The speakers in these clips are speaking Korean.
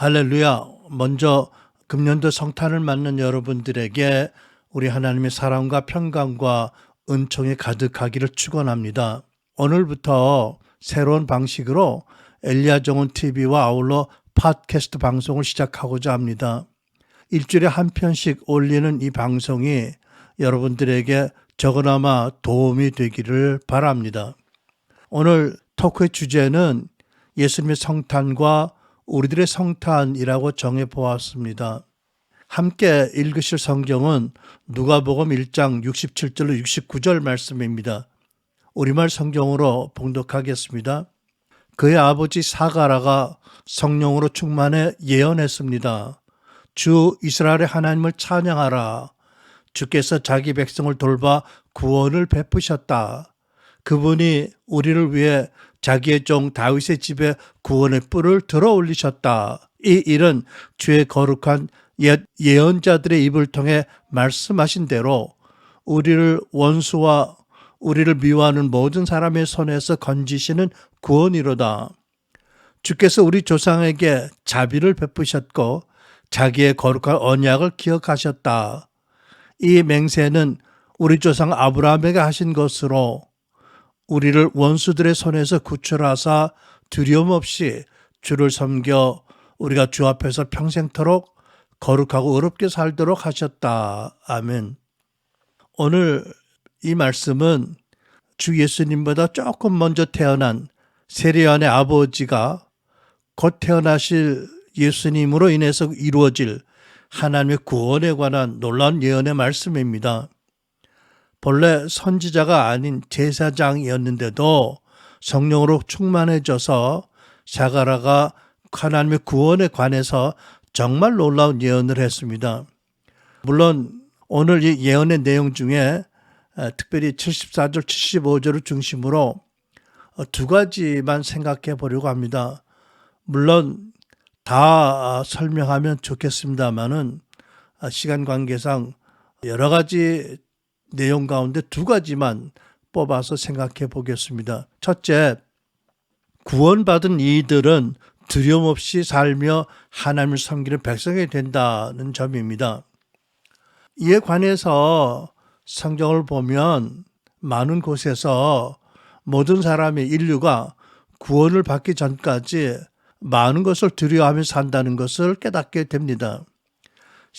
할렐루야. 먼저 금년도 성탄을 맞는 여러분들에게 우리 하나님의 사랑과 평강과 은총이 가득하기를 축원합니다. 오늘부터 새로운 방식으로 엘리야 정원 TV와 아울러 팟캐스트 방송을 시작하고자 합니다. 일주일에 한 편씩 올리는 이 방송이 여러분들에게 적어나마 도움이 되기를 바랍니다. 오늘 토크의 주제는 예수님의 성탄과 우리들의 성탄이라고 정해 보았습니다. 함께 읽으실 성경은 누가복음 1장 67절로 69절 말씀입니다. 우리말 성경으로 봉독하겠습니다. 그의 아버지 사가라가 성령으로 충만해 예언했습니다. 주 이스라엘의 하나님을 찬양하라. 주께서 자기 백성을 돌봐 구원을 베푸셨다. 그분이 우리를 위해 자기의 종 다윗의 집에 구원의 뿔을 들어 올리셨다. 이 일은 주의 거룩한 옛 예언자들의 입을 통해 말씀하신 대로 우리를 원수와 우리를 미워하는 모든 사람의 손에서 건지시는 구원이로다. 주께서 우리 조상에게 자비를 베푸셨고 자기의 거룩한 언약을 기억하셨다. 이 맹세는 우리 조상 아브라함에게 하신 것으로 우리를 원수들의 손에서 구출하사 두려움 없이 주를 섬겨 우리가 주 앞에서 평생토록 거룩하고 어렵게 살도록 하셨다. 아멘. 오늘 이 말씀은 주 예수님보다 조금 먼저 태어난 세례요한의 아버지가 곧 태어나실 예수님으로 인해서 이루어질 하나님의 구원에 관한 놀라운 예언의 말씀입니다. 본래 선지자가 아닌 제사장이었는데도 성령으로 충만해져서 사가라가 하나님의 구원에 관해서 정말 놀라운 예언을 했습니다. 물론 오늘 이 예언의 내용 중에 특별히 74절, 75절을 중심으로 두 가지만 생각해 보려고 합니다. 물론 다 설명하면 좋겠습니다만은 시간 관계상 여러 가지 내용 가운데 두 가지만 뽑아서 생각해 보겠습니다. 첫째, 구원받은 이들은 두려움 없이 살며 하나님을 섬기는 백성이 된다는 점입니다. 이에 관해서 성경을 보면 많은 곳에서 모든 사람의 인류가 구원을 받기 전까지 많은 것을 두려워하며 산다는 것을 깨닫게 됩니다.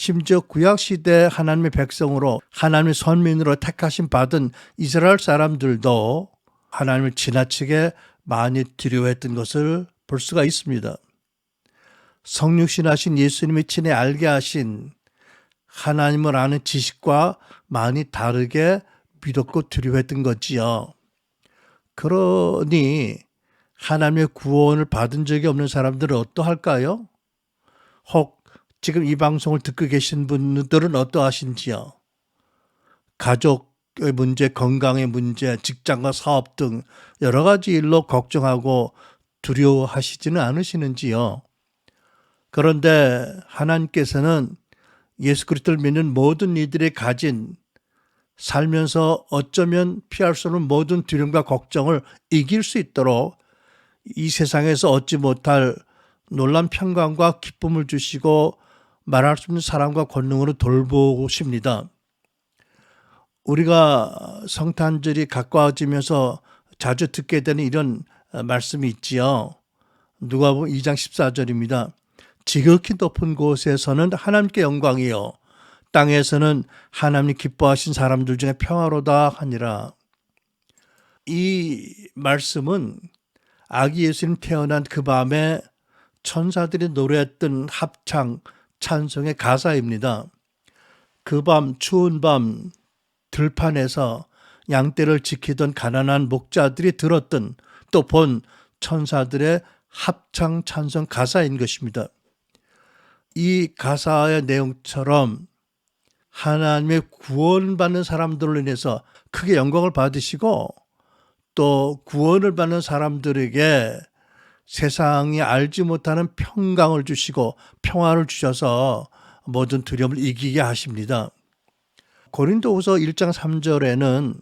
심지어 구약 시대 하나님의 백성으로 하나님의 선민으로 택하심 받은 이스라엘 사람들도 하나님을 지나치게 많이 두려워했던 것을 볼 수가 있습니다. 성육신하신 예수님이 친히 알게 하신 하나님을 아는 지식과 많이 다르게 믿었고 두려워했던 거지요. 그러니 하나님의 구원을 받은 적이 없는 사람들은 어떠할까요? 혹 지금 이 방송을 듣고 계신 분들은 어떠하신지요? 가족의 문제, 건강의 문제, 직장과 사업 등 여러 가지 일로 걱정하고 두려워하시지는 않으시는지요? 그런데 하나님께서는 예수 그리스도를 믿는 모든 이들이 가진 살면서 어쩌면 피할 수 없는 모든 두려움과 걱정을 이길 수 있도록 이 세상에서 얻지 못할 놀란 평강과 기쁨을 주시고 말할 수 없는 사랑과 권능으로 돌보십니다. 우리가 성탄절이 가까워지면서 자주 듣게 되는 이런 말씀이 있지요. 누가 보면 2장 14절입니다. 지극히 높은 곳에서는 하나님께 영광이요. 땅에서는 하나님 기뻐하신 사람들 중에 평화로다 하니라. 이 말씀은 아기 예수님 태어난 그 밤에 천사들이 노래했던 합창 찬송의 가사입니다. 그 밤 추운 밤 들판에서 양떼를 지키던 가난한 목자들이 들었던 또 본 천사들의 합창 찬송 가사인 것입니다. 이 가사의 내용처럼 하나님의 구원받는 사람들로 인해서 크게 영광을 받으시고 또 구원을 받는 사람들에게 세상이 알지 못하는 평강을 주시고 평화를 주셔서 모든 두려움을 이기게 하십니다. 고린도후서 1장 3절에는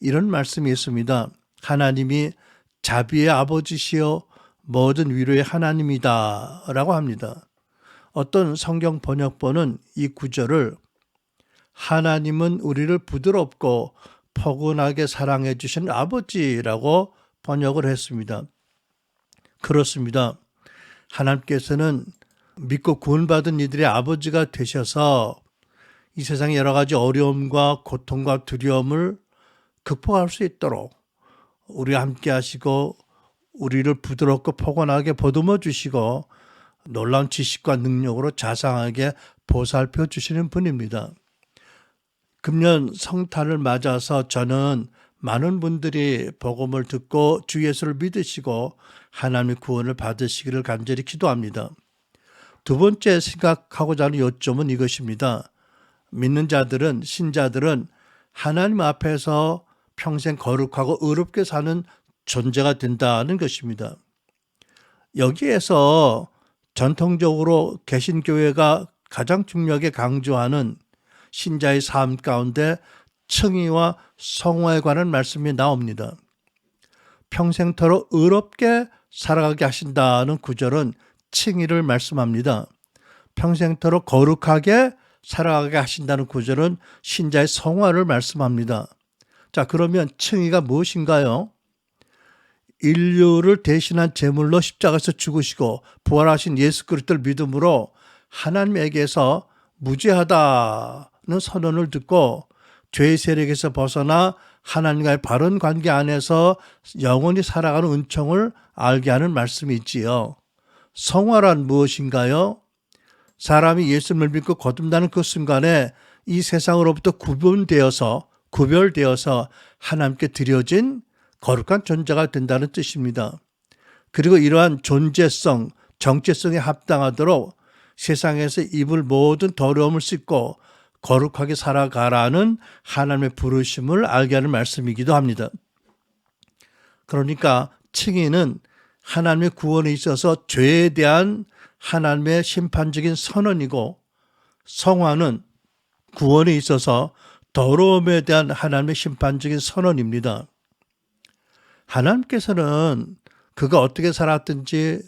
이런 말씀이 있습니다. 하나님이 자비의 아버지시여 모든 위로의 하나님이다 라고 합니다. 어떤 성경 번역본은 이 구절을 하나님은 우리를 부드럽고 포근하게 사랑해 주신 아버지라고 번역을 했습니다. 그렇습니다. 하나님께서는 믿고 구원받은 이들의 아버지가 되셔서 이 세상 여러 가지 어려움과 고통과 두려움을 극복할 수 있도록 우리와 함께 하시고 우리를 부드럽고 포근하게 보듬어 주시고 놀라운 지식과 능력으로 자상하게 보살펴 주시는 분입니다. 금년 성탄을 맞아서 저는 많은 분들이 복음을 듣고 주 예수를 믿으시고 하나님의 구원을 받으시기를 간절히 기도합니다. 두 번째 생각하고자 하는 요점은 이것입니다. 믿는 자들은, 신자들은 하나님 앞에서 평생 거룩하고 의롭게 사는 존재가 된다는 것입니다. 여기에서 전통적으로 개신교회가 가장 중요하게 강조하는 신자의 삶 가운데 청의와 성화에 관한 말씀이 나옵니다. 평생토록 의롭게 살아가게 하신다는 구절은 칭의를 말씀합니다. 평생토록 거룩하게 살아가게 하신다는 구절은 신자의 성화를 말씀합니다. 자, 그러면 칭의가 무엇인가요? 인류를 대신한 제물로 십자가에서 죽으시고 부활하신 예수 그리스도를 믿음으로 하나님에게서 무죄하다는 선언을 듣고 죄의 세력에서 벗어나 하나님과의 바른 관계 안에서 영원히 살아가는 은총을 알게 하는 말씀이 있지요. 성화란 무엇인가요? 사람이 예수님을 믿고 거듭나는 그 순간에 이 세상으로부터 구분되어서 구별되어서 하나님께 드려진 거룩한 존재가 된다는 뜻입니다. 그리고 이러한 존재성, 정체성에 합당하도록 세상에서 입을 모든 더러움을 씻고 거룩하게 살아가라는 하나님의 부르심을 알게 하는 말씀이기도 합니다. 그러니까 칭의는 하나님의 구원에 있어서 죄에 대한 하나님의 심판적인 선언이고 성화는 구원에 있어서 더러움에 대한 하나님의 심판적인 선언입니다. 하나님께서는 그가 어떻게 살았든지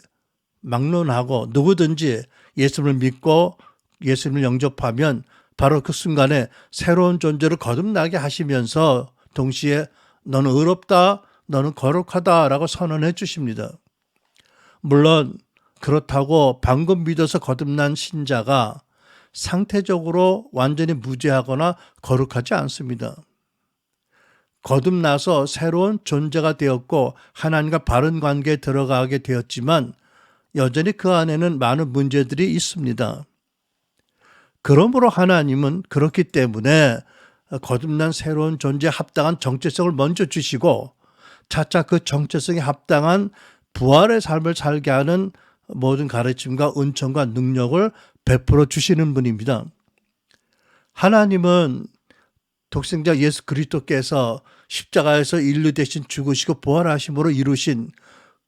막론하고 누구든지 예수님을 믿고 예수님을 영접하면 바로 그 순간에 새로운 존재를 거듭나게 하시면서 동시에 너는 의롭다, 너는 거룩하다라고 선언해 주십니다. 물론 그렇다고 방금 믿어서 거듭난 신자가 상태적으로 완전히 무죄하거나 거룩하지 않습니다. 거듭나서 새로운 존재가 되었고 하나님과 바른 관계에 들어가게 되었지만 여전히 그 안에는 많은 문제들이 있습니다. 그러므로 하나님은 그렇기 때문에 거듭난 새로운 존재에 합당한 정체성을 먼저 주시고 차차 그 정체성에 합당한 부활의 삶을 살게 하는 모든 가르침과 은총과 능력을 베풀어 주시는 분입니다. 하나님은 독생자 예수 그리스도께서 십자가에서 인류 대신 죽으시고 부활하심으로 이루신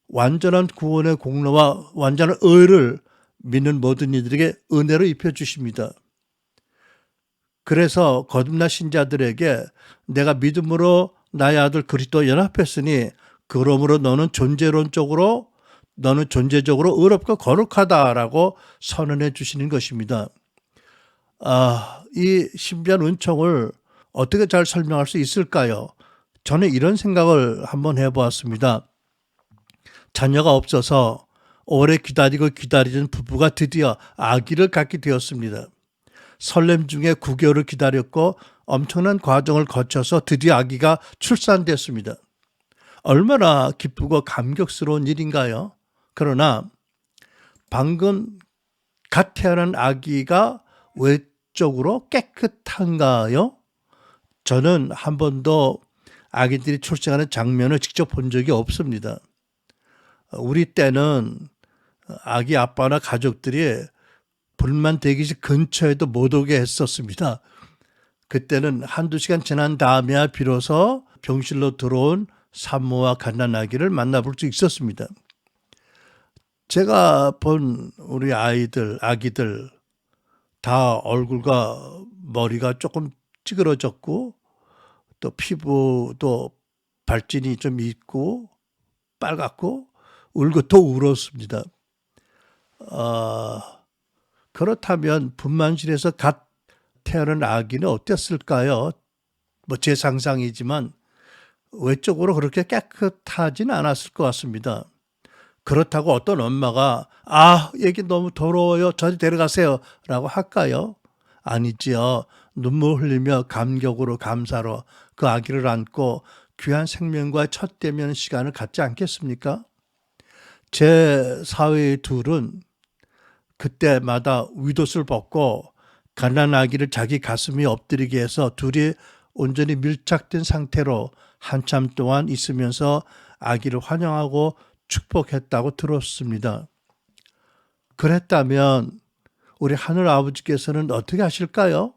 완전한 구원의 공로와 완전한 의를 믿는 모든 이들에게 은혜로 입혀 주십니다. 그래서 거듭나 신자들에게 내가 믿음으로 나의 아들 그리스도 연합했으니 그러므로 너는 존재론적으로 너는 존재적으로 의롭고 거룩하다라고 선언해 주시는 것입니다. 아, 이 신비한 은총을 어떻게 잘 설명할 수 있을까요? 저는 이런 생각을 한번 해보았습니다. 자녀가 없어서 오래 기다리고 기다리던 부부가 드디어 아기를 갖게 되었습니다. 설렘 중에 9개월을 기다렸고 엄청난 과정을 거쳐서 드디어 아기가 출산됐습니다. 얼마나 기쁘고 감격스러운 일인가요? 그러나 방금 갓 태어난 아기가 외적으로 깨끗한가요? 저는 한 번도 아기들이 출생하는 장면을 직접 본 적이 없습니다. 우리 때는 아기 아빠나 가족들이 불만 대기실 근처에도 못 오게 했었습니다. 그때는 한두 시간 지난 다음에야 비로소 병실로 들어온 산모와 갓난아기를 만나볼 수 있었습니다. 제가 본 우리 아이들, 아기들 다 얼굴과 머리가 조금 찌그러졌고 또 피부도 발진이 좀 있고 빨갛고 울고 또 울었습니다. 어, 그렇다면 분만실에서 갓 태어난 아기는 어땠을까요? 뭐 제 상상이지만 외적으로 그렇게 깨끗하진 않았을 것 같습니다. 그렇다고 어떤 엄마가 아 얘기 너무 더러워요 저리 데려가세요 라고 할까요? 아니지요. 눈물 흘리며 감격으로 감사로 그 아기를 안고 귀한 생명과 첫 대면 시간을 갖지 않겠습니까? 제 사회의 둘은 그때마다 윗옷을 벗고 가난 아기를 자기 가슴에 엎드리게 해서 둘이 온전히 밀착된 상태로 한참 동안 있으면서 아기를 환영하고 축복했다고 들었습니다. 그랬다면 우리 하늘 아버지께서는 어떻게 하실까요?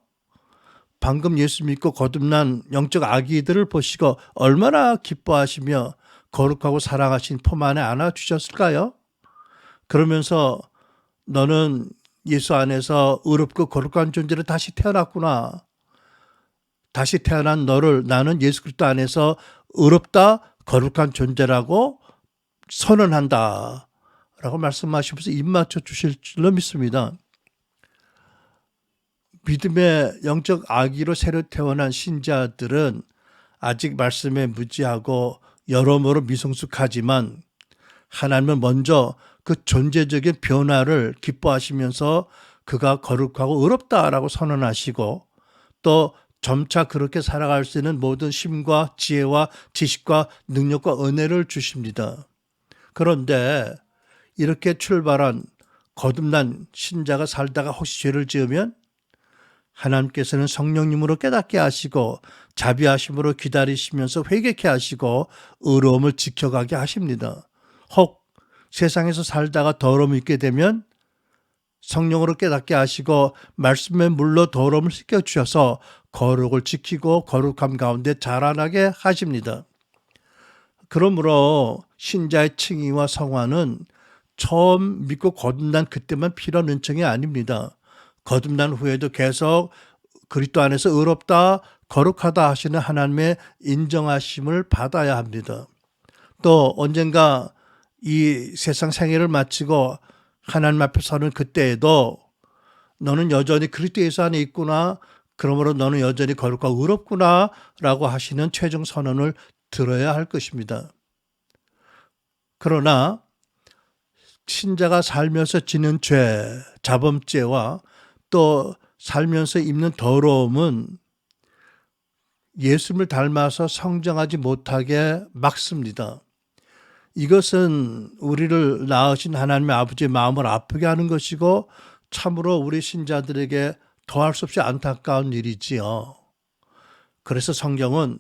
방금 예수 믿고 거듭난 영적 아기들을 보시고 얼마나 기뻐하시며 거룩하고 사랑하신 품 안에 안아주셨을까요? 그러면서 너는 예수 안에서 의롭고 거룩한 존재로 다시 태어났구나. 다시 태어난 너를 나는 예수 그리스도 안에서 의롭다 거룩한 존재라고 선언한다. 라고 말씀하시면서 입 맞춰 주실 줄로 믿습니다. 믿음의 영적 아기로 새로 태어난 신자들은 아직 말씀에 무지하고 여러모로 미성숙하지만 하나님은 먼저 그 존재적인 변화를 기뻐하시면서 그가 거룩하고 의롭다라고 선언하시고 또 점차 그렇게 살아갈 수 있는 모든 힘과 지혜와 지식과 능력과 은혜를 주십니다. 그런데 이렇게 출발한 거듭난 신자가 살다가 혹시 죄를 지으면 하나님께서는 성령님으로 깨닫게 하시고 자비하심으로 기다리시면서 회개케 하시고 의로움을 지켜가게 하십니다. 혹 세상에서 살다가 더러움을 잊게 되면 성령으로 깨닫게 하시고 말씀의 물로 더러움을 씻겨 주셔서 거룩을 지키고 거룩함 가운데 자라나게 하십니다. 그러므로 신자의 칭의와 성화는 처음 믿고 거듭난 그때만 필요한 은총이 아닙니다. 거듭난 후에도 계속 그리스도 안에서 의롭다 거룩하다 하시는 하나님의 인정하심을 받아야 합니다. 또 언젠가 이 세상 생애를 마치고 하나님 앞에 서는 그때에도 너는 여전히 그리스도 예수 안에 있구나. 그러므로 너는 여전히 거룩하고 의롭구나. 라고 하시는 최종 선언을 들어야 할 것입니다. 그러나 신자가 살면서 지는 죄, 자범죄와 또 살면서 입는 더러움은 예수님을 닮아서 성장하지 못하게 막습니다. 이것은 우리를 낳으신 하나님의 아버지의 마음을 아프게 하는 것이고 참으로 우리 신자들에게 더할 수 없이 안타까운 일이지요. 그래서 성경은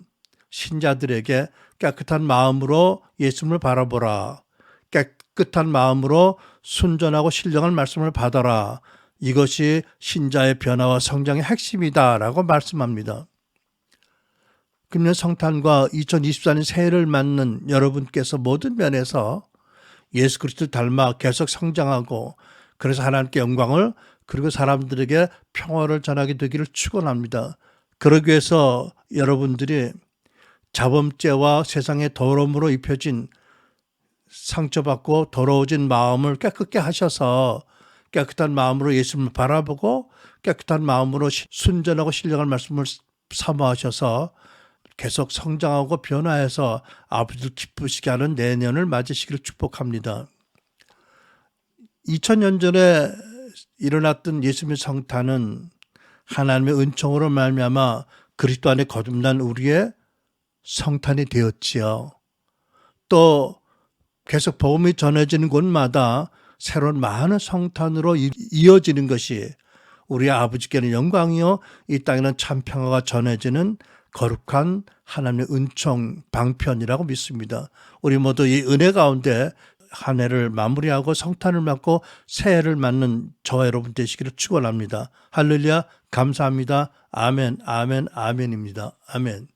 신자들에게 깨끗한 마음으로 예수님을 바라보라. 깨끗한 마음으로 순전하고 신령한 말씀을 받아라. 이것이 신자의 변화와 성장의 핵심이다라고 말씀합니다. 금년 성탄과 2024년 새해를 맞는 여러분께서 모든 면에서 예수 그리스도를 닮아 계속 성장하고 그래서 하나님께 영광을 그리고 사람들에게 평화를 전하게 되기를 축원합니다. 그러기 위해서 여러분들이 자범죄와 세상의 더러움으로 입혀진 상처받고 더러워진 마음을 깨끗게 하셔서 깨끗한 마음으로 예수님을 바라보고 깨끗한 마음으로 순전하고 신령한 말씀을 사모하셔서 계속 성장하고 변화해서 아버지를 기쁘시게 하는 내년을 맞으시기를 축복합니다. 2000년 전에 일어났던 예수님의 성탄은 하나님의 은총으로 말미암아 그리스도 안에 거듭난 우리의 성탄이 되었지요. 또 계속 복음이 전해지는 곳마다 새로운 많은 성탄으로 이어지는 것이 우리 아버지께는 영광이요 이 땅에는 참 평화가 전해지는 거룩한 하나님의 은총 방편이라고 믿습니다. 우리 모두 이 은혜 가운데 한 해를 마무리하고 성탄을 맞고 새해를 맞는 저와 여러분 되시기를 축원합니다. 할렐루야 감사합니다. 아멘 아멘 아멘입니다. 아멘.